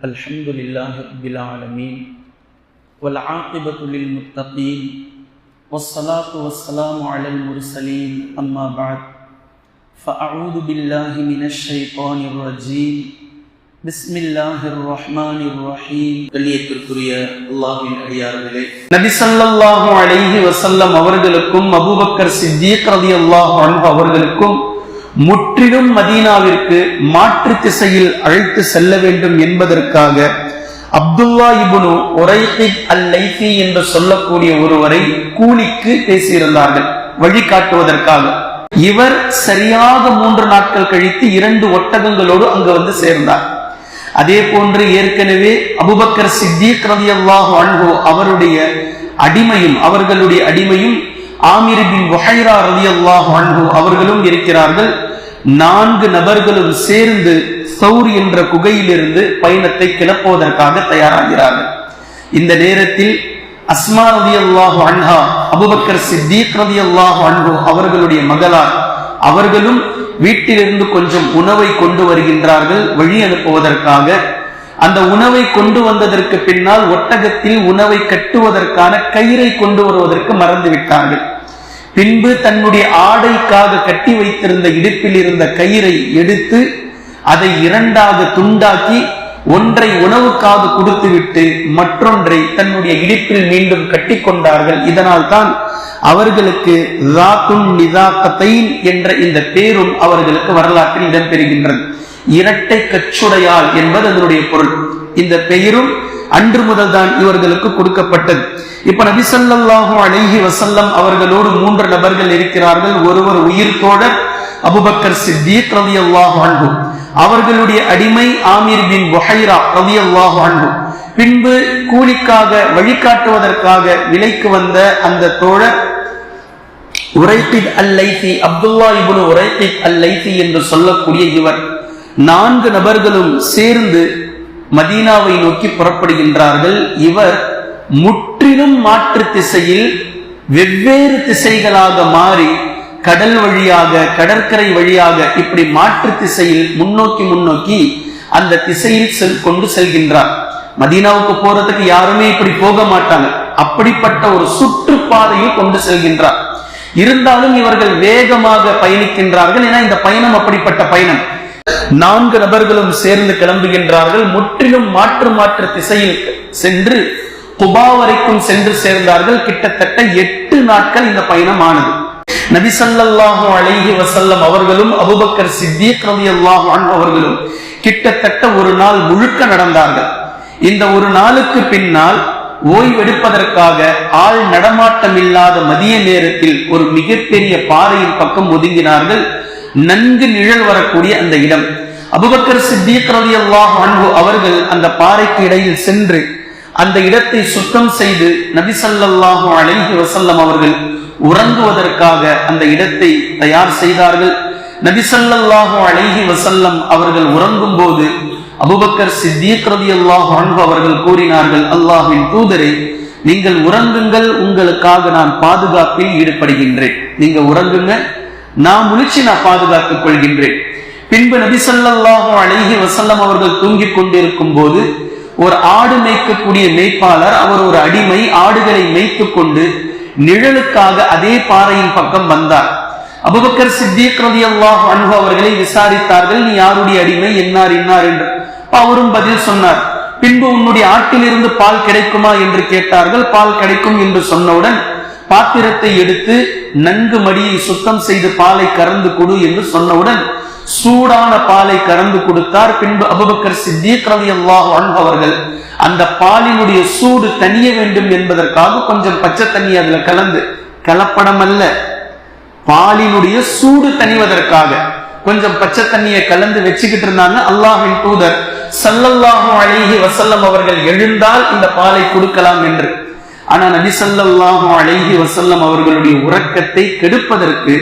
الحمد لله رب العالمين والعاقبة للمتقين والصلاة والسلام على المرسلين أما بعد فأعوذ بالله من الشيطان الرجيم بسم الله الرحمن الرحيم கண்ணியத்திற்குரிய அல்லாஹ்வின் அடியார்களே நபி ஸல்லல்லாஹு அலைஹி வஸல்லம் அவர்களுக்கும் அபூபக்கர் சித்திக் ரலியல்லாஹு அன்ஹு அவர்களுக்கும் முற்றிலும் மதீனாவிற்கு மாற்று திசையில் அழைத்து செல்ல வேண்டும் என்பதற்காக அப்துல்லா இபுனு உரைஹித் அல் லைஃபி என்று சொல்லக்கூடிய ஒருவரை கூலிக்கு பேசியிருந்தார்கள் வழிகாட்டுவதற்காக. இவர் சரியாக மூன்று நாட்கள் கழித்து இரண்டு ஒட்டகங்களோடு அங்கு வந்து சேர்ந்தார். அதே போன்று ஏற்கனவே அபுபக்கர் சித்திக் ரலியல்லாஹு அன்ஹு அவருடைய அடிமையும் அவர்களுடைய அடிமையும் ஆமிர் பின் வஹைரா ரலியல்லாஹு அவர்களும் இருக்கிறார்கள். நான்கு நபர்களும் சேர்ந்து சௌர் என்ற குகையிலிருந்து பயணத்தை கிளப்புவதற்காக தயாராகிறார்கள். இந்த நேரத்தில் அஸ்மா ரலியல்லாஹு அன்ஹா அபுபக்கர் சித்திக் ரலியல்லாஹு அன்ஹோ அவர்களுடைய மகளார் அவர்களும் வீட்டிலிருந்து கொஞ்சம் உணவை கொண்டு வருகின்றார்கள் வழி அனுப்புவதற்காக. அந்த உணவை கொண்டு வந்ததற்கு பின்னால் ஒட்டகத்தில் உணவை கட்டுவதற்கான கயிறை கொண்டு வருவதற்கு மறந்து விட்டார்கள் பின்பு தன்னுடைய ஆடைக்காக கட்டி வைத்திருந்த இடுப்பில் இருந்த கயிறை எடுத்து அதை இரண்டாக துண்டாக்கி ஒன்றை உணவுக்காக கொடுத்துவிட்டு மற்றொன்றை தன்னுடைய இடுப்பில் மீண்டும் கட்டி கொண்டார்கள். இதனால் தான் அவர்களுக்கு என்ற இந்த பேரும் அவர்களுக்கு வரலாற்றில் இடம்பெறுகின்றது. இரட்டை கச்சுடையால் என்பது அதனுடைய பொருள். இந்த பெயரும் அன்று முதல் தான் இவர்களுக்கு கொடுக்கப்பட்டது. இப்ப நபிசல்லாஹு அழகி வசல்லம் அவர்களோடு மூன்று நபர்கள் இருக்கிறார்கள். ஒருவர் உயிர் தோழர் அபுபக்கர் சித்திக் ரவி அல்லாஹு அவர்களுடைய அடிமை ஆமீர் பின் வஹைரா ரவி அல்லாஹு பின்பு கூலிக்காக வழிகாட்டுவதற்காக விலைக்கு வந்த அந்த தோழர் உரைத்தித் அல் லைசி அப்துல்லா இபுனு உரைத்தித் அல் லைசி என்று சொல்லக்கூடிய இவர். நான்கு நபர்களும் சேர்ந்து மதீனாவை நோக்கி புறப்படுகின்றார்கள். இவர் முற்றிலும் மாற்று திசையில் வெவ்வேறு திசைகளாக மாறி கடல் வழியாக கடற்கரை வழியாக இப்படி மாற்று திசையில் முன்னோக்கி முன்னோக்கி அந்த திசையில் செல் கொண்டு செல்கின்றார். மதீனாவுக்கு போறதுக்கு யாருமே இப்படி போக மாட்டாங்க. அப்படிப்பட்ட ஒரு சுற்றுப்பாதையில் கொண்டு செல்கின்றார். இருந்தாலும் இவர்கள் வேகமாக பயணிக்கின்றார்கள். ஏன்னா இந்த பயணம் அப்படிப்பட்ட பயணம். நான்கு நபர்களும் சேர்ந்து கிளம்புகின்றார்கள். முற்றிலும் மாற்று மாற்று திசையில் சென்று குபா வரைக்கும் சென்று சேர்ந்தார்கள். கிட்டத்தட்ட எட்டு நாட்கள் இந்த பயணம் ஆனது நபிசல்லாஹு அழகி வசல்லம் அவர்களும் அபுபக்கர் சித்திக் ரவி அல்லாஹான் அவர்களும் கிட்டத்தட்ட ஒரு நாள் முழுக்க நடந்தார்கள். இந்த ஒரு நாளுக்கு பின்னால் ஓய்வெடுப்பதற்காக ஆள் நடமாட்டம் இல்லாத மதிய நேரத்தில் ஒரு மிகப்பெரிய பாறையின் பக்கம் ஒதுங்கினார்கள். நன்கு நிழல் வரக்கூடிய அந்த இடம். அபுபக்கர் சித்திக் ரவி அல்லாஹ் அன்பு அவர்கள் அந்த பாறைக்கு இடையில் சென்று அந்த இடத்தை சுத்தம் செய்து நபிசல்லாஹு அலைஹி வசல்லம் அவர்கள் உறங்குவதற்காக அந்த இடத்தை தயார் செய்தார்கள். நபிசல்லாஹு அலைஹி வசல்லம் அவர்கள் உறங்கும் போது அபுபக்கர் சித்திக் ரதி அல்லாஹ் அவர்கள் கூறினார்கள் அல்லாஹின் தூதரை நீங்கள் உறங்குங்கள் உங்களுக்காக நான் பாதுகாப்பில் ஈடுபடுகின்றேன். நீங்க உறங்குங்க நான் முழிச்சு நான் பாதுகாத்துக் கொள்கின்றேன். பின்பு நபிசல்லாஹு அழகி வசல்லம் அவர்கள் தூங்கிக் கொண்டிருக்கும் போது ஒரு ஆடு மேய்க்கக்கூடிய மேய்ப்பாளர் அவர் ஒரு அடிமை ஆடுகளை மேய்த்து கொண்டு நிழலுக்காக அதே பாறையின் பக்கம் வந்தார். அபுபக்கர் சித்திக் ரதி அல்லாஹ் அன்பு அவர்களை விசாரித்தார்கள் நீ யாருடைய அடிமை? என்னார் என்னார்? என்று. அவரும் பதில் சொன்னார் பின்பு உன்னுடைய ஆட்டிலிருந்து பால் கிடைக்குமா? என்று கேட்டார்கள். பால் கிடைக்கும் என்று சொன்னவுடன் பாத்திரத்தை எடுத்து நன்கு மடியை சுத்தம் செய்து பாலை கறந்து கொடு என்று சொன்னவுடன் சூடான பாலை கறந்து கொடுத்தார். பின்பு அபுபக்கர் சித்திக் ரவி அல்லாஹ் அவர்கள் அந்த பாலினுடைய சூடு தனிய வேண்டும் என்பதற்காக கொஞ்சம் பச்சை தண்ணி அதுல கலந்து கலப்படம் அல்ல பாலினுடைய சூடு தணிவதற்காக கொஞ்சம் பச்சை தண்ணியை கலந்து வச்சுக்கிட்டு இருந்தாங்க அல்லாஹின் தூதர். சல்லல்லாஹு அழகி வசல்லம் அவர்கள் எழுந்தால் இந்த பாலை கொடுக்கலாம் என்று. ஆனால் நபிசல்லாஹு அழகி வசல்லம் அவர்களுடைய உறக்கத்தை கெடுப்பதற்கு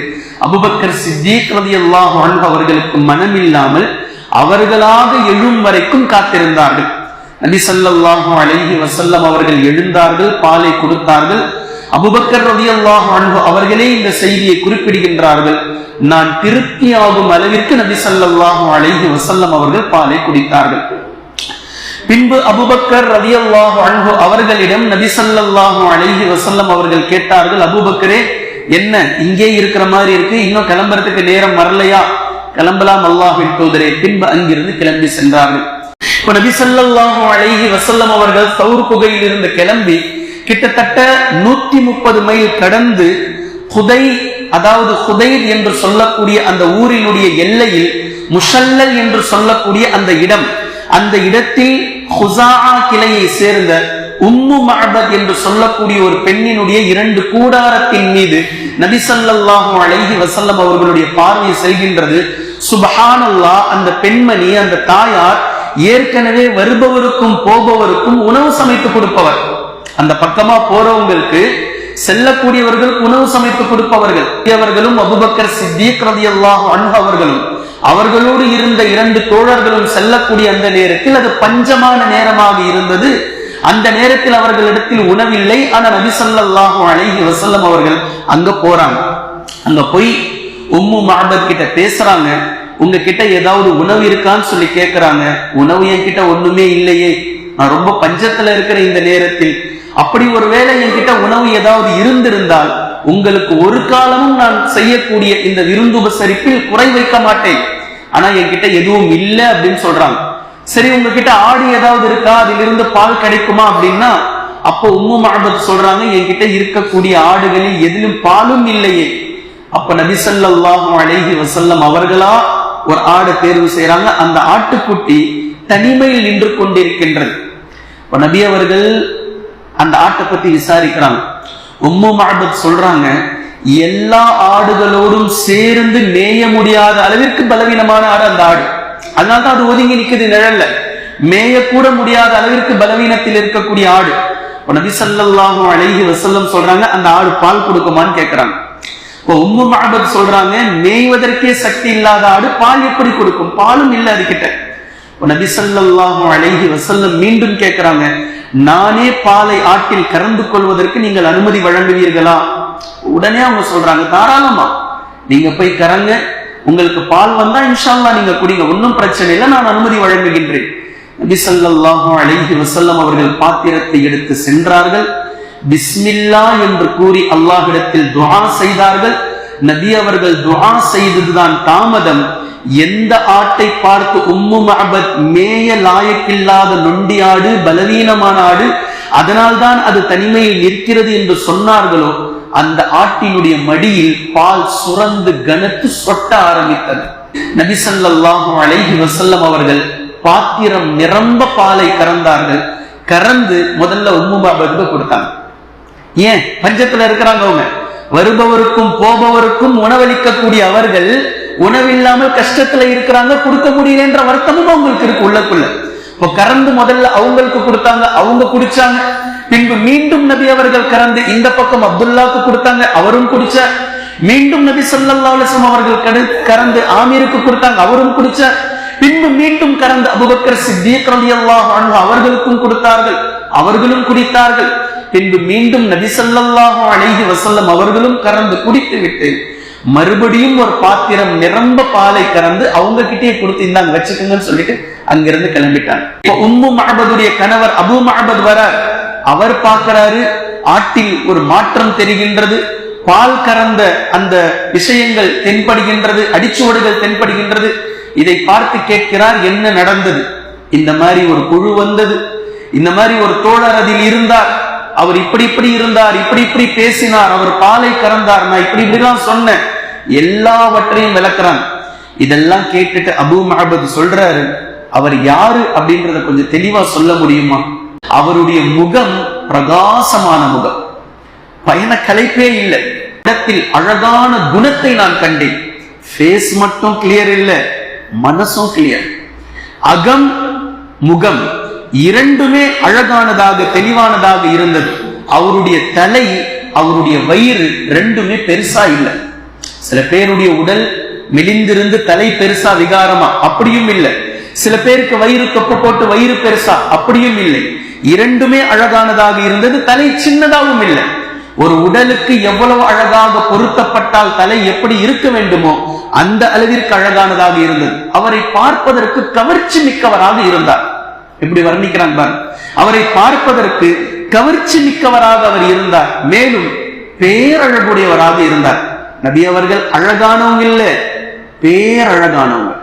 அபுபக்கர் சித்திக் ரதி அல்லாஹு அவர்களுக்கு மனமில்லாமல் அவர்களாக எழும் வரைக்கும் காத்திருந்தார்கள். நபிசல்லாஹு அழகி வசல்லம் அவர்கள் எழுந்தார்கள் பாலை கொடுத்தார்கள். அபுபக்கர் ரதி அல்லாஹ் அவர்களே இந்த செய்தியை குறிப்பிடுகின்றார்கள். நான் திருப்தியாகும் அளவிற்கு நபி ஸல்லல்லாஹு அழகி வசல்லம் அவர்கள் பாலை குடித்தார்கள். பின்பு அபுபக்கர் ரதியல்லாஹு அன்ஹு அவர்களிடம் நபி அழகி வசல்லம் அவர்கள் கேட்டார்கள் அபுபக்கரே என்ன? இங்கே இருக்கிற மாதிரி இருக்கு. இன்னும் கிளம்புறதுக்கு நேரம் வரலையா? கிளம்பலாம் அல்லாஹின் தூதரே. பின்பு அங்கிருந்து கிளம்பி சென்றார்கள். இப்ப நபி அழகி வசல்லம் அவர்கள் தௌர் புகையில் இருந்து கிளம்பி கிட்டத்தட்ட நூத்தி முப்பது மைல் கடந்து குதை அதாவது குதைர் என்று சொல்லக்கூடிய அந்த ஊரினுடைய எல்லையில் முஷல்லல் என்று சொல்லக்கூடிய அந்த இடம். அந்த இடத்தில் ஹுசாஆ கிளையை சேர்ந்த உம்மு மஹபத் என்று சொல்லக்கூடிய ஒரு பெண்ணினுடைய இரண்டு கூடாரத்தின் மீது நபி அழகி வசல்லம் அவர்களுடைய பார்வை செல்கின்றது. சுபஹானல்லா அந்த பெண்மணி அந்த தாயார் ஏற்கனவே வருபவருக்கும் போபவருக்கும் உணவு சமைத்து கொடுப்பவர். அந்த பக்கமா போறவங்களுக்கு செல்லக்கூடியவர்கள் உணவு சமைத்து கொடுப்பவர்கள். அவர்களும் அபுபக்கர் சித்திக் ரலியல்லாஹு அன்ஹு அவர்களும். அவர்களோடு இருந்த இரண்டு தோழர்களும் செல்லக்கூடிய அந்த நேரத்தில் அது பஞ்சமான நேரமாக இருந்தது. அந்த நேரத்தில் அவர்களிடத்தில் உணவில்லை. ஆனா நபி ஸல்லல்லாஹு அலைஹி வசல்லம் அவர்கள் அங்க போறாங்க. அங்க போய் உம்மு மஹபத் கிட்ட பேசுறாங்க. உங்ககிட்ட ஏதாவது உணவு இருக்கான்னு சொல்லி கேட்கிறாங்க உணவு என்கிட்ட ஒண்ணுமே இல்லையே. நான் ரொம்ப பஞ்சத்துல இருக்கிற இந்த நேரத்தில். அப்படி ஒருவேளை என்கிட்ட உணவு ஏதாவது இருந்திருந்தால் உங்களுக்கு ஒரு காலமும் நான் செய்யக்கூடிய இந்த விருந்துபசரிப்பில் குறை வைக்க மாட்டேன். ஆனா என்கிட்ட எதுவும் இல்லை அப்படின்னு சொல்றாங்க. சரி உங்ககிட்ட ஆடு ஏதாவது இருக்கா? அதிலிருந்து பால் கிடைக்குமா அப்படின்னா அப்போ உம்மு மஹபத் சொல்றாங்க என்கிட்ட இருக்கக்கூடிய ஆடுகளில் எதிலும் பாலும் இல்லையே. அப்ப நபி ஸல்லல்லாஹு அலைஹி வஸல்லம் அவர்களா ஒரு ஆடு தேர்வு செய்யறாங்க அந்த ஆட்டுக்குட்டி தனிமையில் நின்று கொண்டிருக்கின்றது. இப்ப நபி அவர்கள் அந்த ஆட்டை பத்தி விசாரிக்கிறாங்க. உம்மு மஹபத் சொல்றாங்க எல்லா ஆடுகளோடும் சேர்ந்து மேய முடியாத அளவிற்கு பலவீனமான ஆடு அந்த ஆடு. அதனால்தான் அது ஒதுங்கி நிற்குது நிழல்ல. மேய கூட முடியாத அளவிற்கு பலவீனத்தில் இருக்கக்கூடிய ஆடு. நபி ஸல்லல்லாஹு அழகி வசல்லம் சொல்றாங்க அந்த ஆடு பால் கொடுக்குமான்னு கேட்கிறாங்க இப்போ உம்மு மஹபத் சொல்றாங்க மேய்வதற்கே சக்தி இல்லாத ஆடு பால் எப்படி கொடுக்கும்? பாலும் இல்லை அதுகிட்ட நபி ஸல்லல்லாஹு அழகி வசல்லம் மீண்டும் கேட்கிறாங்க நானே பாலை ஆட்டில் கறந்து கொள்வதற்கு நீங்கள் அனுமதி வழங்குவீர்களா? உடனே அவங்க சொல்றாங்க தாராளமா. நீங்க போய் கறங்க உங்களுக்கு பால் வந்தா இன்ஷால்லா நீங்க குடிங்க ஒன்றும் பிரச்சனை இல்லை நான் அனுமதி வழங்குகின்றேன். நபி ஸல்லல்லாஹு அலைஹி வஸல்லம் அவர்கள் பாத்திரத்தை எடுத்து சென்றார்கள். பிஸ்மில்லா என்று கூறி அல்லாஹிடத்தில் துவா செய்தார்கள். நபி அவர்கள் துவா செய்ததுதான் தாமதம். எந்த ஆட்டை பார்த்து உம்மு மஹபத் மேய லாயக்கில்லாத நொண்டி ஆடு பலவீனமான ஆடு அதனால்தான் அது தனிமையில் நிற்கிறது என்று சொன்னார்களோ அந்த ஆட்டினுடைய மடியில் பால் சுரந்து கனத்து சொட்ட ஆரம்பித்தது. நபிசல்லாஹு அலைஹி வசல்லம் அவர்கள் பாத்திரம் நிரம்ப பாலை கறந்தார்கள். கறந்து முதல்ல உம்மு மஹபத்துக்கு கொடுத்தாங்க. ஏன்? பஞ்சத்துல இருக்கிறாங்க அவங்க. வருபவருக்கும் போபவருக்கும் உணவளிக்கக்கூடிய அவர்கள் உணவில்லாமல் கஷ்டத்துல இருக்கிறாங்க கொடுக்க முடியலன்ற வருத்தமும் அவங்களுக்கு இருக்கு உள்ளக்குள்ள. இப்போ கறந்து முதல்ல அவங்களுக்கு கொடுத்தாங்க அவங்க குடிச்சாங்க. பின்பு மீண்டும் நபி அவர்கள் கறந்து இந்த பக்கம் அப்துல்லாவுக்கு கொடுத்தாங்க அவரும் குடிச்சார் மீண்டும் நபி சொல்லா அலைஹி அவர்கள் கடு- கறந்து ஆமீருக்கு கொடுத்தாங்க அவரும் குடிச்சார் பின்பு மீண்டும் கறந்து அபுபக்கர் சித்திக் ரலியல்லாஹு அல்லாஹ் அவர்களுக்கும் கொடுத்தார்கள் அவர்களும் குடித்தார்கள். பின்பு மீண்டும் நபி ஸல்லல்லாஹு அழகி வசல்லம் அவர்களும் கறந்து குடித்து விட்டு மறுபடியும் ஒரு பாத்திரம் நிரம்ப பாலை கறந்து அவங்க கிட்டே கொடுத்து இந்தாங்க வச்சுக்கோங்கன்னு சொல்லிட்டு அங்கிருந்து கிளம்பிட்டாங்க. இப்போ உம்மு மகபதுடைய கணவர் அபு மகபத் வரார். அவர் பார்க்கிறாரு ஆட்டில் ஒரு மாற்றம் தெரிகின்றது பால் கறந்த அந்த விஷயங்கள் தென்படுகின்றது அடிச்சுவடுகள் தென்படுகின்றது. இதை பார்த்து கேட்கிறார் என்ன நடந்தது? இந்த மாதிரி ஒரு குழு வந்தது. இந்த மாதிரி ஒரு தோழர் அதில் இருந்தார். அவர் இப்படி இப்படி இருந்தார் இப்படி இப்படி பேசினார் அவர் பாலை கறந்தார் நான் இப்படி இப்படிலாம் சொன்னேன். எல்லாவற்றையும் விளக்குறாங்க. இதெல்லாம் கேட்டுட்டு அபு மஹபத் சொல்றாரு அவர் யாரு அப்படின்றத கொஞ்சம் தெளிவா சொல்ல முடியுமா? அவருடைய முகம் பிரகாசமான முகம். பயண கலைப்பே இல்லை. இடத்தில் அழகான குணத்தை நான் கண்டேன். ஃபேஸ் மட்டும் கிளியர் இல்ல மனசும் கிளியர் அகம் முகம். இரண்டுமே அழகானதாக தெளிவானதாக இருந்தது. அவருடைய தலை அவருடைய வயிறு ரெண்டுமே பெருசா இல்லை. சில பேருடைய உடல் மெலிந்திருந்து தலை பெருசா விகாரமா அப்படியும் இல்லை. சில பேருக்கு வயிறு தொப்ப போட்டு வயிறு பெருசா அப்படியும் இல்லை. இரண்டுமே அழகானதாக இருந்தது தலை சின்னதாகவும் இல்லை. ஒரு உடலுக்கு எவ்வளவு அழகாக பொருத்தப்பட்டால் தலை எப்படி இருக்க வேண்டுமோ அந்த அளவிற்கு அழகானதாக இருந்தது. அவரை பார்ப்பதற்கு கவர்ச்சி மிக்கவராக இருந்தார். எப்படி வர்ணிக்கிறான் பார். அவரை பார்ப்பதற்கு கவர்ச்சி மிக்கவராக அவர் இருந்தார். மேலும் பேரழகுடையவராக இருந்தார். நபி அவர்கள் அழகானவங்க இல்ல பேரழகானவங்க.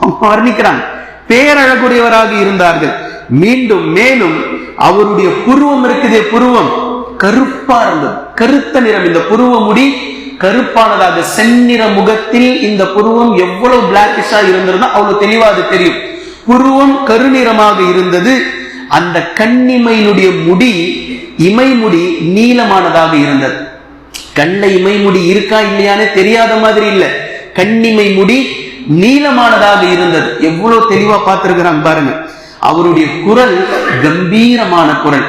அவங்க வர்ணிக்கிறாங்க. பேரழகுடையவராக இருந்தார்கள். மீண்டும் மேலும் அவருடைய புருவம் இருக்குதே புருவம். கருப்பா இருந்தது. கருத்த நிறம் இந்த புருவ முடி. கருப்பானதாக செந்நிற முகத்தில் இந்த புருவம் எவ்வளவு பிளாக்கிஷா இருந்திருந்தா அவ்வளவு தெளிவா அது தெரியும். புருவம் கருநிறமாக இருந்தது. அந்த கண்ணிமையினுடைய முடி இமைமுடி நீளமானதாக இருந்தது. கண்ணில் இமைமுடி இருக்கா இல்லையான்னு தெரியாத மாதிரி இல்லை. கண்ணிமை முடி நீளமானதாக இருந்தது. எவ்வளவு தெளிவா பார்த்திருக்கிறாங்க பாருங்க. அவருடைய குரல் கம்பீரமான குரல்.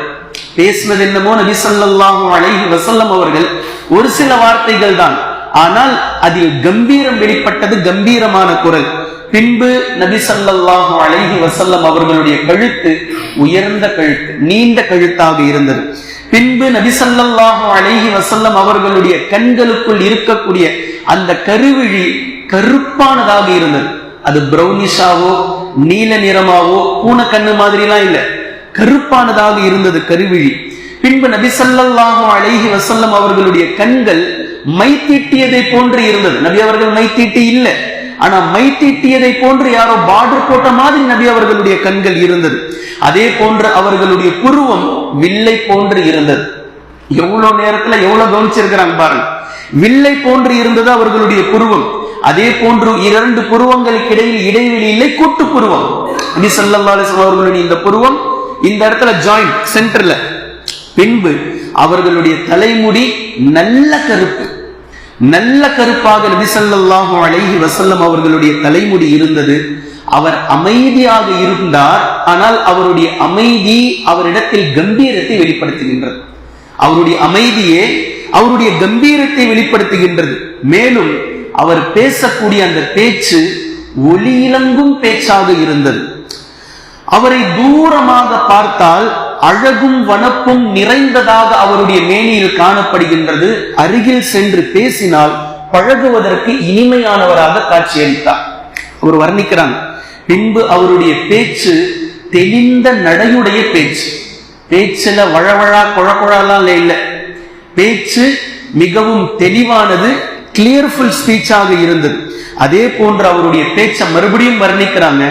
பேசுவது என்னமோ நபி சொல்லாஹும் அழகி வசல்லம் அவர்கள். ஒரு சில வார்த்தைகள் தான். ஆனால் அதில் கம்பீரம் வெளிப்பட்டது கம்பீரமான குரல். பின்பு நபி ஸல்லல்லாஹு அழகி வசல்லம் அவர்களுடைய கழுத்து உயர்ந்த கழுத்து நீண்ட கழுத்தாக இருந்தது. பின்பு நபி ஸல்லல்லாஹு அலைஹி வசல்லம் அவர்களுடைய கண்களுக்குள் இருக்கக்கூடிய அந்த கருவிழி கருப்பானதாக இருந்தது. அது பிரௌனிஷாவோ நீல நிறமாவோ பூனை மாதிரி எல்லாம் இல்ல. கருப்பானதாக இருந்தது கருவிழி. பின்பு நபி ஸல்லல்லாஹு அழகி வசல்லம் அவர்களுடைய கண்கள் மை தீட்டியதை போன்று இருந்தது. நபி அவர்கள் மை தீட்டி இல்ல. ஆனா மை தீட்டியதை போன்று யாரோ பார்டர் போட்ட மாதிரி நபி அவர்களுடைய கண்கள் இருந்தது. அதே போன்று அவர்களுடைய புருவம் வில்லை போன்று இருந்தது. எவ்வளவு நேரத்துல எவ்வளவு கவனிச்சிருக்கிறாங்க பாருங்க. வில்லை போன்று இருந்தது அவர்களுடைய புருவம். அதே போன்று இரண்டு புருவங்களுக்கு இடையில் இடைவெளி இல்லை கூட்டு புருவம். நபி ஸல்லல்லாஹு அவர்களுடைய இந்த புருவம் இந்த இடத்துல ஜாயிண்ட் சென்டர்ல பின்பு அவர்களுடைய தலைமுடி நல்ல கருப்பு. நல்ல கருப்பாக நபி அழகி அலைஹி அவர்களுடைய தலைமுடி இருந்தது. அவர் அமைதியாக இருந்தார். ஆனால் அவருடைய அமைதி அவரிடத்தில் கம்பீரத்தை வெளிப்படுத்துகின்றது. அவருடைய அமைதியே அவருடைய கம்பீரத்தை வெளிப்படுத்துகின்றது. மேலும் அவர் பேசக்கூடிய அந்த பேச்சு ஒளியிலங்கும் பேச்சாக இருந்தது. அவரை தூரமாக பார்த்தால் அழகும் வனப்பும் நிறைந்ததாக அவருடைய மேனியில் காணப்படுகின்றது. அருகில் சென்று பேசினால் பழகுவதற்கு இனிமையானவராக காட்சியளித்தார். அவர் வர்ணிக்கிறாங்க பின்பு அவருடைய பேச்சு தெளிந்த நடையுடைய பேச்சு. பேச்சுல வழவழா குழக்குழாலாம் இல்லை. பேச்சு மிகவும் தெளிவானது கிளியர்ஃபுல் ஸ்பீச்சாக இருந்தது. அதே போன்று அவருடைய பேச்சை மறுபடியும் வர்ணிக்கிறாங்க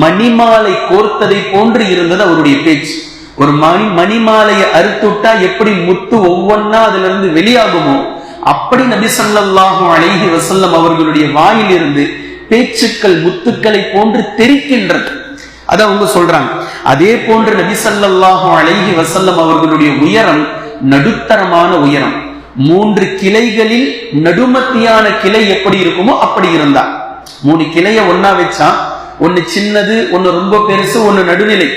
மணிமாலை கோர்த்ததை போன்று இருந்தது அவருடைய பேச்சு. ஒரு மணி மணிமாலையை அறுத்துட்டா எப்படி முத்து ஒவ்வொன்னா அதுல இருந்து வெளியாகுமோ? அப்படி நபிசல்லாஹும் அழகி வசல்லம் அவர்களுடைய வாயில் வாயிலிருந்து பேச்சுக்கள் முத்துக்களை போன்று தெரிக்கின்றது. அத அவங்க சொல்றாங்க. அதே போன்று நபிசல்லாஹும் அழகி வசல்லம் அவர்களுடைய உயரம் நடுத்தரமான உயரம். மூன்று கிளைகளில் நடுமத்தியான கிளை எப்படி இருக்குமோ அப்படி இருந்தா. மூணு கிளைய ஒன்னா வச்சா ஒன்னு சின்னது ஒன்னு ரொம்ப பெருசு ஒன்னு நடுநிலை.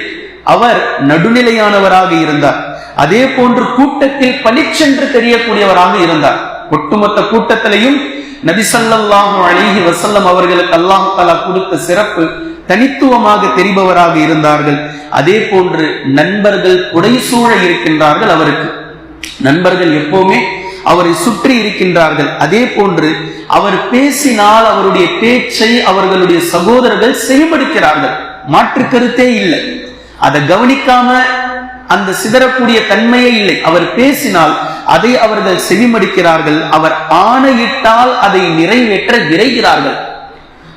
அவர் நடுநிலையானவராக இருந்தார். அதே போன்று கூட்டத்தில் பளிச்சென்று தெரியக்கூடியவராக இருந்தார். ஒட்டுமொத்த கூட்டத்திலையும் நபிசல்லாஹு அழகி வசல்லம் அவர்களுக்கு அல்லாஹு தாலா கொடுத்த சிறப்பு தனித்துவமாக தெரிபவராக இருந்தார்கள். அதே போன்று நண்பர்கள் புடைசூழ இருக்கின்றார்கள் அவருக்கு. நண்பர்கள் எப்பவுமே அவரை சுற்றி இருக்கின்றார்கள். அதே போன்று அவர் பேசினால் அவருடைய பேச்சை அவர்களுடைய சகோதரர்கள் செயல்படுக்கிறார்கள் மாற்று கருத்தே இல்லை. அதை கவனிக்காம அந்த சிதறக்கூடிய தன்மையே இல்லை. அவர் பேசினால் அதை அவர்கள் செவிமடிக்கிறார்கள். அவர் ஆணையிட்டால் அதை நிறைவேற்ற விரைகிறார்கள்.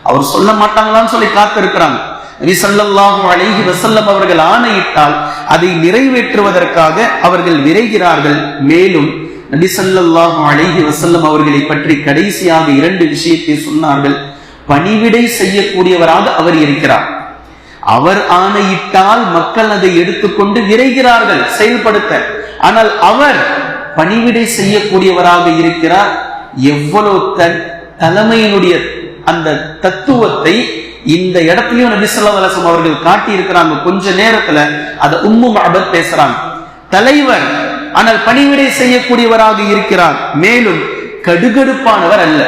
அவர் சொல்ல மாட்டாங்களான்னு சொல்லி காத்திருக்கிறாங்க. நபி அழகி வசல்லம் அவர்கள் ஆணையிட்டால் அதை நிறைவேற்றுவதற்காக அவர்கள் விரைகிறார்கள். மேலும் நபிசல்லாஹும் அழகி வசல்லம் அவர்களை பற்றி கடைசியாக இரண்டு விஷயத்தை சொன்னார்கள். பணிவிடை செய்யக்கூடியவராக அவர் இருக்கிறார். அவர் ஆணையிட்டால் மக்கள் அதை எடுத்துக்கொண்டு விரைகிறார்கள் செயல்படுத்த. ஆனால் அவர் பணிவிடை செய்யக்கூடியவராக இருக்கிறார். எவ்வளவு தன் தலைமையினுடைய அந்த தத்துவத்தை இந்த இடத்துலயும் நபி அவர்கள் காட்டி இருக்கிறாங்க கொஞ்ச நேரத்துல அதை உம்மு மஅபத் பேசுறாங்க. தலைவர் ஆனால் பணிவிடை செய்யக்கூடியவராக இருக்கிறார். மேலும் கடுகடுப்பானவர் அல்ல.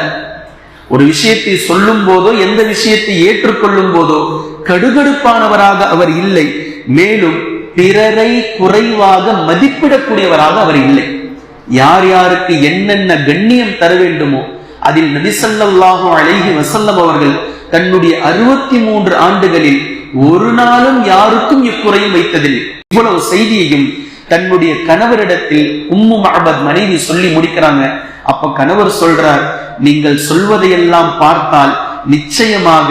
ஒரு விஷயத்தை சொல்லும் போதோ எந்த விஷயத்தை ஏற்றுக்கொள்ளும் போதோ கடுகடுப்பானவராக அவர் இல்லை. மேலும் பிறரை குறைவாக மதிப்பிடக்கூடியவராக அவர் இல்லை. யார் யாருக்கு என்னென்ன கண்ணியம் தர வேண்டுமோ அதில் நபிசல்லாஹோ அழகி வசல்லம் அவர்கள் தன்னுடைய அறுபத்தி மூன்று ஆண்டுகளில் ஒரு நாளும் யாருக்கும் இக்குறையும் வைத்ததில்லை. இவ்வளவு செய்தியையும் தன்னுடைய கணவரிடத்தில் உம்மு மஹபத் மனைவி சொல்லி முடிக்கிறாங்க. அப்ப கணவர் சொல்றார் நீங்கள் சொல்வதையெல்லாம் பார்த்தால் நிச்சயமாக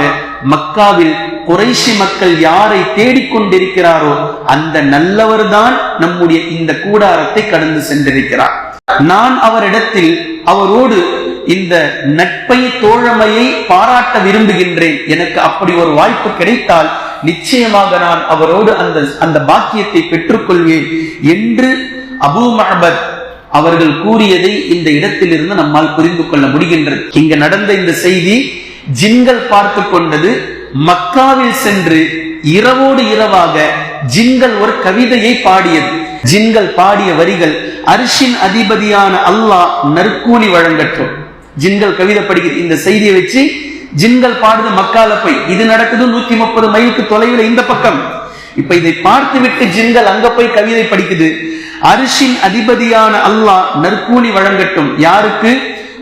மக்காவில் குறைஷி மக்கள் யாரை தேடிக்கொண்டிருக்கிறாரோ அந்த நல்லவர் தான் நம்முடைய இந்த கூடாரத்தை கடந்து சென்றிருக்கிறார். நான் அவரிடத்தில் அவரோடு இந்த நட்பை தோழமையை பாராட்ட விரும்புகின்றேன். எனக்கு அப்படி ஒரு வாய்ப்பு கிடைத்தால் நிச்சயமாக நான் அவரோடு அந்த அந்த பாக்கியத்தை பெற்றுக்கொள்வேன் என்று அபூ மஹபத் அவர்கள் கூறியதை இந்த இடத்திலிருந்து நம்மால் புரிந்து கொள்ள முடிகின்றது. இங்க நடந்த இந்த செய்தி ஜின்கள் பார்த்து கொண்டது மக்காவில் சென்று இரவோடு இரவாக ஜின்கள் ஒரு கவிதையை பாடியது. ஜின்கள் பாடிய வரிகள் அரிஷின் அதிபதியான அல்லாஹ் நற்கூலி வழங்கட்டும். ஜின்கள் கவிதை படிக்குது இந்த செய்தியை வச்சு ஜின்கள் பாடுது மக்கால போய். இது நடக்குது நூத்தி முப்பது மைலுக்கு தொலைவில் இந்த பக்கம். இப்ப இதை பார்த்து விட்டு ஜின்கள் அங்க போய் கவிதை படிக்குது. அரிசின் அதிபதியான அல்லாஹ் நற்கூலி வழங்கட்டும். யாருக்கு?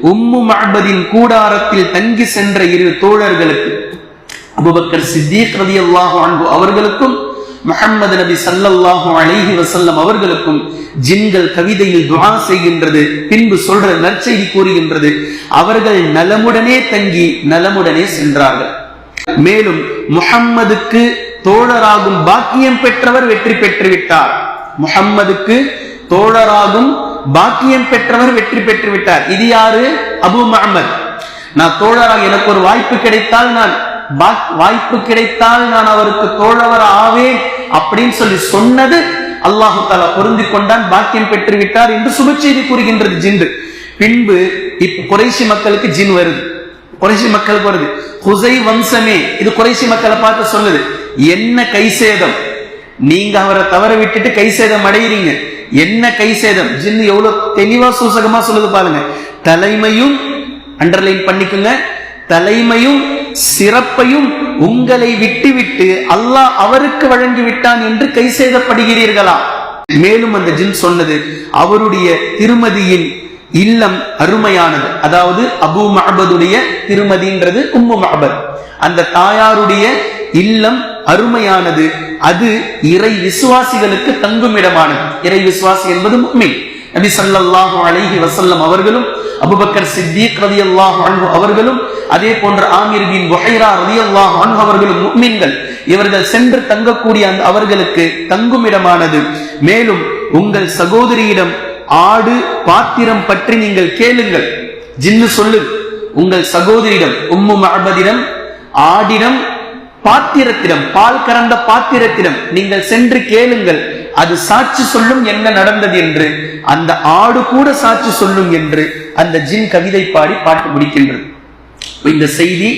உம்மு மஹபதின் கூடாரத்தில் தங்கி சென்ற இரு தோழர்களுக்கு. அபுபக்கர் சித்தீக் ரதி அல்லாஹு அன்பு அவர்களுக்கும் முகமது நபி சல்லல்லாஹு அலைஹி வசல்லம் அவர்களுக்கும் ஜின்கள் கவிதையில் துவா செய்கின்றது பின்பு சொல்ற நற்செய்தி கூறுகின்றது. அவர்கள் நலமுடனே தங்கி நலமுடனே சென்றார்கள். மேலும் முகம்மதுக்கு தோழராகும் பாக்கியம் பெற்றவர் வெற்றி பெற்று விட்டார் முகம்மதுக்கு தோழராகும் பாக்கியம் பெற்றவர் வெற்றி பெற்று விட்டார். இது யாரு? அபு மஹமது நான் தோழராக எனக்கு ஒரு வாய்ப்பு கிடைத்தால் நான் வாய்ப்பு கிடைத்தால் நான் அவருக்கு தோழவர் ஆவேன் அப்படின்னு சொல்லி சொன்னது அல்லாஹு தாலா பொருந்தி கொண்டான் பாக்கியம் பெற்று விட்டார் என்று சுபச்செய்தி கூறுகின்றது ஜின்று பின்பு இப்ப குறைசி மக்களுக்கு ஜின் வருது. குறைசி மக்களுக்கு வருது. ஹுசை வம்சமே இது குறைசி மக்களை பார்த்து சொல்லுது. என்ன கைசேதம்? நீங்க அவரை தவற விட்டுட்டு கை சேதம் அடையிறீங்க. என்ன கை சேதம்? ஜின்னு எவ்வளவு தெளிவா சூசகமா சொல்லுது பாருங்க. தலைமையும் அண்டர்லைன் பண்ணிக்கோங்க. தலைமையும் சிறப்பையும் உங்களை விட்டுவிட்டு அல்லாஹ் அவருக்கு வழங்கி விட்டான் என்று கை செய்தப்படுகிறீர்களா மேலும் அந்த ஜின் சொன்னது அவருடைய திருமதியின் இல்லம் அருமையானது. அதாவது அபு மஹபதுடைய திருமதின்றது உம்மு மஹபத் அந்த தாயாருடைய இல்லம் அருமையானது. அது இறை விசுவாசிகளுக்கு தங்குமிடமானது. இறை விசுவாசி என்பது உண்மை நபி சல்லாஹு அலைஹி வசல்லம் அவர்களும் அபுபக்கர் சித்திக் ரதி அல்லாஹ் அவர்களும் அதே போன்ற ஆமீர் பின் புஹைரா ரதி அல்லாஹ் அவர்களும் முக்மீன்கள். இவர்கள் சென்று தங்கக்கூடிய அந்த அவர்களுக்கு தங்குமிடமானது. மேலும் உங்கள் சகோதரியிடம் ஆடு பாத்திரம் பற்றி நீங்கள் கேளுங்கள். ஜின்னு சொல்லு. உங்கள் சகோதரியிடம் உம்மு மஹபதிடம் ஆடிடம் பாத்திரத்திடம் பால் கறந்த பாத்திரத்திடம் நீங்கள் சென்று கேளுங்கள். அது சாட்சி சொல்லும் என்ன நடந்தது என்று அந்த ஆடு கூட சாட்சி சொல்லும் என்று அந்த ஜின் கவிதை பாடி பாட்டு முடிக்கின்றது. இந்த செய்தி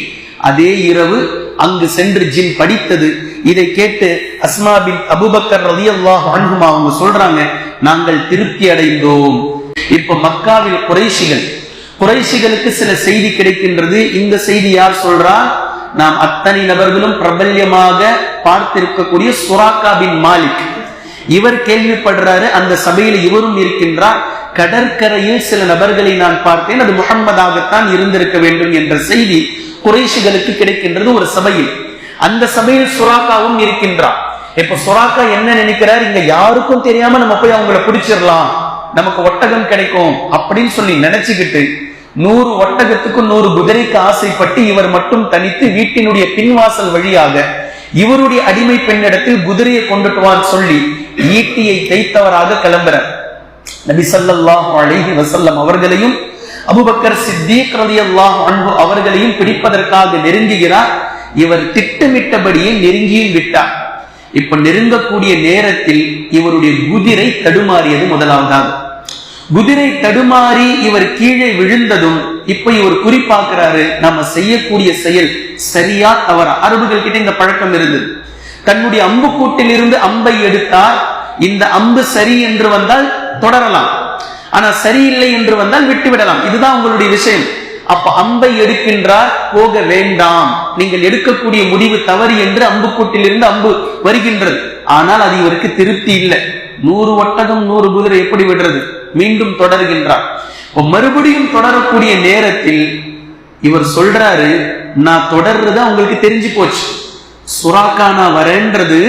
அதே இரவு அங்கு சென்று ஜின் படித்தது. இதை கேட்டு அஸ்மாபின் அபுபக்கர் ரதி அல்லாஹ் அன்புமா அவங்க சொல்றாங்க நாங்கள் திருப்தி அடைந்தோம். இப்ப மக்காவில் குறைசிகள் குறைசிகளுக்கு சில செய்தி கிடைக்கின்றது. இந்த செய்தி யார் சொல்றா? நாம் அத்தனை நபர்களும் பிரபல்யமாக பார்த்திருக்கக்கூடிய சுராக்கா பின் மாலிக். இவர் கேள்விப்படுறாரு அந்த சபையில் இவரும் இருக்கின்றார். கடற்கரையில் சில நபர்களை நான் பார்த்தேன். அது முகம்மதாகத்தான் இருந்திருக்க வேண்டும் என்ற செய்தி குறைஷிகளுக்கு கிடைக்கின்றது ஒரு சபையில். அந்த சபையில் சுராக்காவும் இருக்கின்றார். இப்ப சுராக்கா என்ன நினைக்கிறார்? இங்க யாருக்கும் தெரியாம நம்ம போய் அவங்கள பிடிச்சிடலாம். நமக்கு ஒட்டகம் கிடைக்கும் அப்படின்னு சொல்லி நினைச்சுக்கிட்டு நூறு ஒட்டகத்துக்கும் நூறு குதிரைக்கு ஆசைப்பட்டு இவர் மட்டும் தனித்து வீட்டினுடைய பின்வாசல் வழியாக இவருடைய அடிமை பெண்ணிடத்தில் குதிரையை கொண்டுட்டுவான் சொல்லி ஈட்டியை தைத்தவராக கிளம்புறார். நபி சல்லாஹ் அழகி வசல்லம் அவர்களையும் அபுபக்கர் சித்தீக் ரதி அல்லாஹ் அன்பு அவர்களையும் பிடிப்பதற்காக நெருங்குகிறார். இவர் திட்டமிட்டபடியே நெருங்கியும் விட்டார். இப்ப நெருங்கக்கூடிய நேரத்தில் இவருடைய குதிரை தடுமாறியது முதலாவதாக. குதிரை தடுமாறி இவர் கீழே விழுந்ததும் இப்ப இவர் குறிப்பாக்குறாரு நம்ம செய்யக்கூடிய செயல் சரியா தவறா? அரபுகள் கிட்ட இந்த பழக்கம் இருந்தது. தன்னுடைய அம்பு கூட்டில் இருந்து அம்பை எடுத்தால் இந்த அம்பு சரி என்று வந்தால் தொடரலாம். ஆனா சரியில்லை என்று வந்தால் விட்டு விடலாம் இதுதான் உங்களுடைய விஷயம். அப்ப அம்பை எடுக்கின்றார் போக வேண்டாம். நீங்கள் எடுக்கக்கூடிய முடிவு தவறு என்று அம்பு கூட்டிலிருந்து அம்பு வருகின்றது. ஆனால் அது இவருக்கு திருப்தி இல்லை. நூறு ஒட்டகம் நூறு குதிரை எப்படி விடுறது? மீண்டும் தொடர்கின்றார். மறுபடியும் தொடரக்கூடிய நேரத்தில் இவர் சொல்றாரு நான் தொடர்றது அவங்களுக்கு தெரிஞ்சு போச்சு. சுறாக்கா நான் வரேன்றது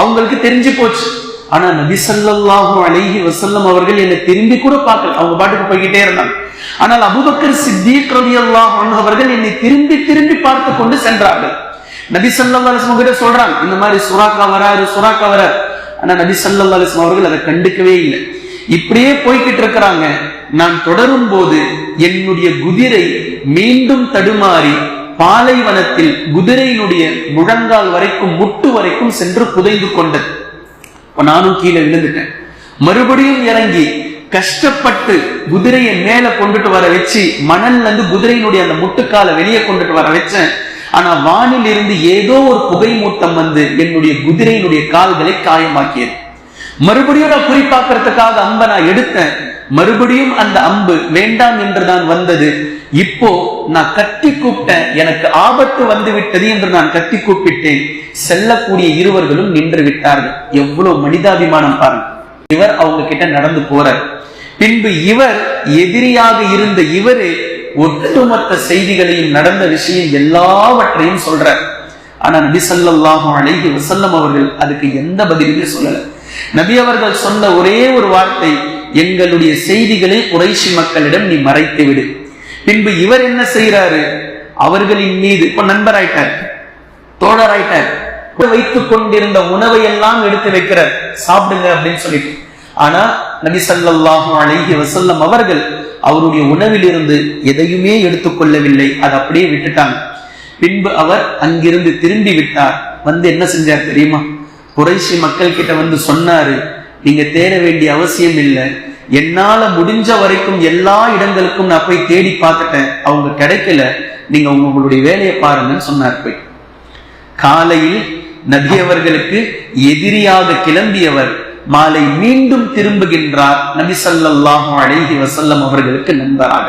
அவங்களுக்கு தெரிஞ்சு போச்சு. ஆனா நபி ஸல்லல்லாஹு அழகி வசல்லம் அவர்கள் என்னை திரும்பி கூட பார்க்கல. அவங்க பாட்டுக்கு போய்கிட்டே இருந்தாங்க. ஆனால் அபுபக்கர் சித்திக் ரவி அல்லாஹ் அவர்கள் என்னை திரும்பி திரும்பி பார்த்து கொண்டு சென்றார்கள். நபி சல்லா அலைஹி கிட்ட சொல்றாங்க இந்த மாதிரி சுறாக்கா வராரு சுறாக்கா வராரு ஆனா நபி சல்லா அலிஸ்லாம் அவர்கள் அதை கண்டுக்கவே இல்லை. இப்படியே போய்கிட்டு இருக்கிறாங்க. நான் தொடரும் போது என்னுடைய குதிரை மீண்டும் தடுமாறி பாலைவனத்தில் குதிரையினுடைய முழங்கால் வரைக்கும் முட்டு வரைக்கும் சென்று புதைந்து கொண்டது. நானும் கீழே விழுந்துட்டேன். மறுபடியும் இறங்கி கஷ்டப்பட்டு குதிரையை மேல கொண்டுட்டு வர வச்சு மணல்ல இருந்து குதிரையினுடைய அந்த முட்டுக்கால வெளியே கொண்டுட்டு வர வச்சேன். ஆனா வானில் இருந்து ஏதோ ஒரு புகை மூட்டம் வந்து என்னுடைய குதிரையினுடைய கால்களை காயமாக்கியது. மறுபடியும் நான் குறிப்பாக்குறதுக்காக அம்பை நான் எடுத்தேன். மறுபடியும் அந்த அம்பு வேண்டாம் என்று நான் வந்தது. இப்போ நான் கத்தி கூப்பிட்டேன். எனக்கு ஆபத்து வந்து விட்டது என்று நான் கத்தி கூப்பிட்டேன். செல்லக்கூடிய இருவர்களும் நின்று விட்டார்கள். எவ்வளவு மனிதாபிமானம் பாருங்க. இவர் அவங்க கிட்ட நடந்து போறார். பின்பு இவர் எதிரியாக இருந்த இவரு ஒட்டுமொத்த செய்திகளையும் நடந்த விஷயம் எல்லாவற்றையும் சொல்றார். ஆனா நபி ஸல்லல்லாஹு அழகி வசல்லம் அவர்கள் அதுக்கு எந்த பதிலுமே சொல்லலை. நபி அவர்கள் சொன்ன ஒரே ஒரு வார்த்தை எங்களுடைய செய்திகளை குறைஷி மக்களிடம் நீ மறைத்து விடு. பின்பு இவர் என்ன செய்யறாரு அவர்களின் மீது இப்ப நண்பராயிட்டார் தோழராயிட்டார் வைத்துக் கொண்டிருந்த உணவை எல்லாம் எடுத்து வைக்கிறார். சாப்பிடுங்க அப்படின்னு சொல்லிட்டு. ஆனா நபி சல்லாஹு அலைஹி வசல்லம் அவர்கள் அவருடைய உணவிலிருந்து எதையுமே எடுத்துக்கொள்ளவில்லை அதை அப்படியே விட்டுட்டாங்க. பின்பு அவர் அங்கிருந்து திரும்பி விட்டார். வந்து என்ன செஞ்சார் தெரியுமா? குறைசி மக்கள் கிட்ட வந்து சொன்னாரு நீங்க தேட வேண்டிய அவசியம் இல்லை. என்னால முடிஞ்ச வரைக்கும் எல்லா இடங்களுக்கும் நான் போய் தேடி பார்த்துட்டேன். அவங்க கிடைக்கல. நீங்க உங்களுடைய வேலையை பாருங்கன்னு சொன்னார் போய். காலையில் நபி அவர்களுக்கு எதிரியாக கிளம்பியவர் மாலை மீண்டும் திரும்புகின்றார் நபி சல்லாஹு அழகி வசல்லம் அவர்களுக்கு நண்பராக.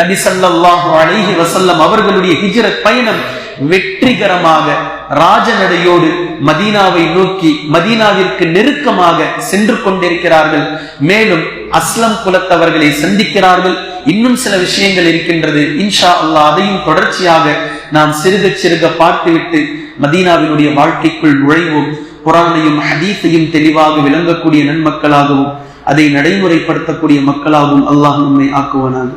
நபி சல்லாஹு அழகி வசல்லம் அவர்களுடைய ஹிஜரத் பயணம் வெற்றிகரமாக ராஜநடையோடு மதீனாவை நோக்கி மதீனாவிற்கு நெருக்கமாக சென்று கொண்டிருக்கிறார்கள். மேலும் அஸ்லம் குலத்தவர்களை சந்திக்கிறார்கள். இன்னும் சில விஷயங்கள் இருக்கின்றது. இன்ஷா அல்லா அதையும் தொடர்ச்சியாக நாம் சிறுக சிறுக பார்த்துவிட்டு மதீனாவினுடைய வாழ்க்கைக்குள் நுழைவோம். குரானையும் ஹதீஸையும் தெளிவாக விளங்கக்கூடிய நன்மக்களாகவும் அதை நடைமுறைப்படுத்தக்கூடிய மக்களாகவும் அல்லாஹ் நம்மை ஆக்குவனாக.